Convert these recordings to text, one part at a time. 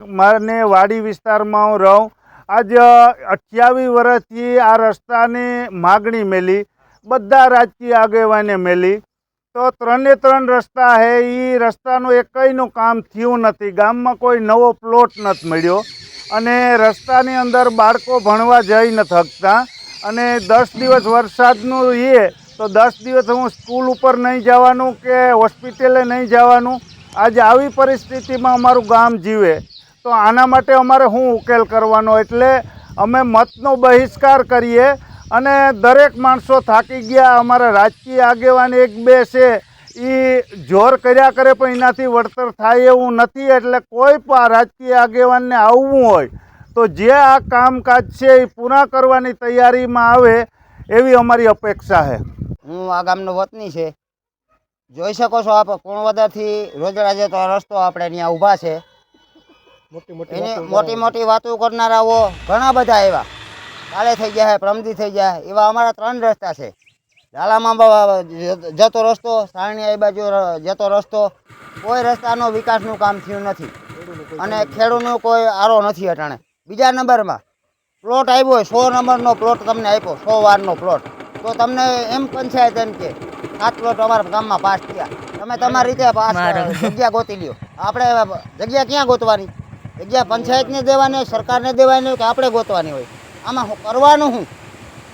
મારે વાડી વિસ્તારમાં હું રહું. આજ અઠ્યાવીસ વર્ષથી આ રસ્તાની માગણી મેલી. બધા રાજકીય આગેવાને મેલી. તો ત્રણે ત્રણ રસ્તા હે એ રસ્તાનું એકયનું કામ થયું નથી. ગામમાં કોઈ નવો પ્લોટ નથી મળ્યો. અને રસ્તાની અંદર બાળકો ભણવા જઈ નથી શકતા. અને દસ દિવસ વરસાદનું એ તો દસ દિવસ હું સ્કૂલ ઉપર નહીં જવાનું કે હોસ્પિટલે નહીં જવાનું? આજે આવી પરિસ્થિતિમાં અમારું ગામ જીવે. તો આના માટે અમારે શું ઉકેલ કરવાનો? એટલે અમે મતનો બહિષ્કાર કરીએ અને દરેક માણસો થાકી ગયા. અમારા રાજકીય આગેવાન એક બે છે. એ જોર કર્યા કરે પણ એનાથી વળતર થાય એવું નથી. એટલે કોઈ પણ રાજકીય આગેવાનને આવવું હોય તો જે આ કામકાજ છે એ પૂરા કરવાની તૈયારીમાં આવે એવી અમારી અપેક્ષા છે. હું આ ગામનો વતની છે. જોઈ શકો છો આપ કુણવદરથી રોજડા જતો રસ્તો આપણે અહીંયા ઊભા છે. મોટી મોટી વાતો કરનારાઓ ઘણા બધા એવા કાલે થઈ ગયા પ્રમદી થઈ જાય એવા અમારા ત્રણ રસ્તા છે. લાલામાં જતો રસ્તો સારણી એ બાજુ જતો રસ્તો. કોઈ રસ્તાનો વિકાસનું કામ થયું નથી. અને ખેડૂતનો કોઈ આરો નથી અટાણે. બીજા નંબરમાં પ્લોટ આવ્યો હોય સો નંબરનો પ્લોટ તમને આપ્યો સો વારનો પ્લોટ. તો તમને એમ પંચાયત એમ કે સાત પ્લોટ અમારા ગામમાં પાસ થયા. તમે તમારી રીતે પાસ જગ્યા ગોતી લ્યો. આપણે જગ્યા ક્યાં ગોતવાની? જગ્યા પંચાયતને દેવાની હોય સરકારને દેવાની હોય કે આપણે ગોતવાની હોય. આમાં હું કરવાનું હું?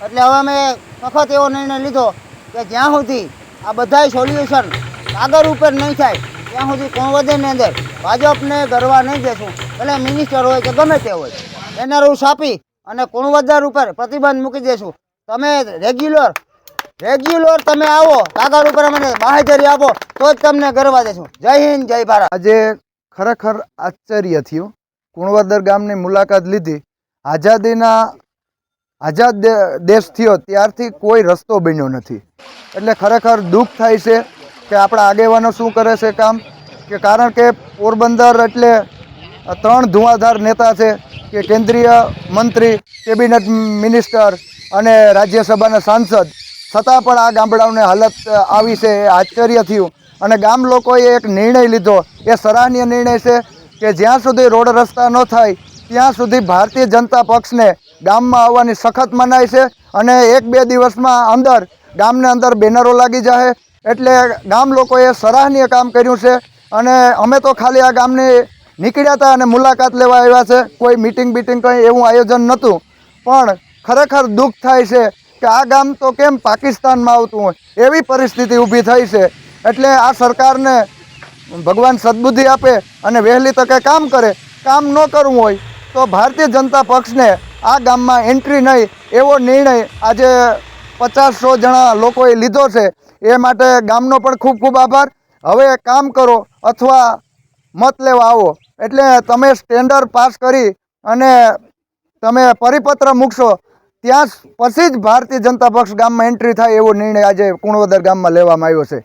એટલે હવે અમે સખત એવો નિર્ણય લીધો કે જ્યાં સુધી આ બધાય સોલ્યુશન કાગળ ઉપર નહીં થાય, ત્યાં સુધી કોણવદરની અંદર? ભાજપને ગરવા નહીં દેશું. ભલે મિનિસ્ટર હોય કે ગમે તે હોય. એને રૂસ આપી અને કુણવદર ઉપર પ્રતિબંધ મૂકી દેશું. તમે રેગ્યુલર રેગ્યુલર તમે આવો, કાગળ ઉપર અમને બાહેધરી આપો, તો જ તમને ગરવા દેશું. જય હિન્દ, જય ભારત. આજે ખરેખર આશ્ચર્ય થયું કુણવદર ગામની મુલાકાત લીધી. આઝાદીના, આઝાદ દેશ થયો ત્યારથી કોઈ રસ્તો બન્યો નથી. એટલે ખરેખર દુઃખ થાય છે કે આપણા આગેવાનો શું કરે છે કામ? કે કારણ કે પોરબંદર એટલે ત્રણ ધુઆધાર નેતા છે, કે કેન્દ્રીય મંત્રી, કેબિનેટ મિનિસ્ટર અને રાજ્યસભાના સાંસદ. છતાં પણ આ ગામડાઓને હાલત આવી છે, એ આશ્ચર્ય થયું. અને ગામ લોકોએ એક નિર્ણય લીધો. એ સરાહનીય નિર્ણય છે કે જ્યાં સુધી રોડ રસ્તા ન થાય, ત્યાં સુધી ભારતીય જનતા પક્ષને ગામમાં આવવાની સખત મનાય છે અને એક બે દિવસમાં અંદર ગામને અંદર બેનરો લાગી જાય એટલે ગામ લોકોએ સરાહનીય કામ કર્યું છે અને અમે તો ખાલી આ ગામની નીકળ્યા હતા અને મુલાકાત લેવા આવ્યા છે. કોઈ મિટિંગ બિટિંગ કંઈ એવું આયોજન નહોતું. પણ ખરેખર દુઃખ થાય છે કે આ ગામ તો કેમ પાકિસ્તાનમાં આવતું હોય? એવી પરિસ્થિતિ ઊભી થઈ છે. એટલે આ સરકારને ભગવાન સદબુદ્ધિ આપે અને વહેલી તકે કામ કરે, કામ ન કરવું હોય, તો ભારતીય જનતા પક્ષને આ ગામમાં એન્ટ્રી નહીં, એવો નિર્ણય આજે પચાસસો જણા લોકોએ લીધો છે. એ માટે ગામનો પણ ખૂબ ખૂબ આભાર. હવે કામ કરો અથવા મત લેવા આવો. એટલે તમે સ્ટેન્ડર્ડ પાસ કરી અને તમે પરિપત્ર મૂકશો, ત્યાં પછી જ ભારતીય જનતા પક્ષ ગામમાં એન્ટ્રી થાય એવો નિર્ણય આજે કુણવદર ગામમાં લેવામાં આવ્યો છે.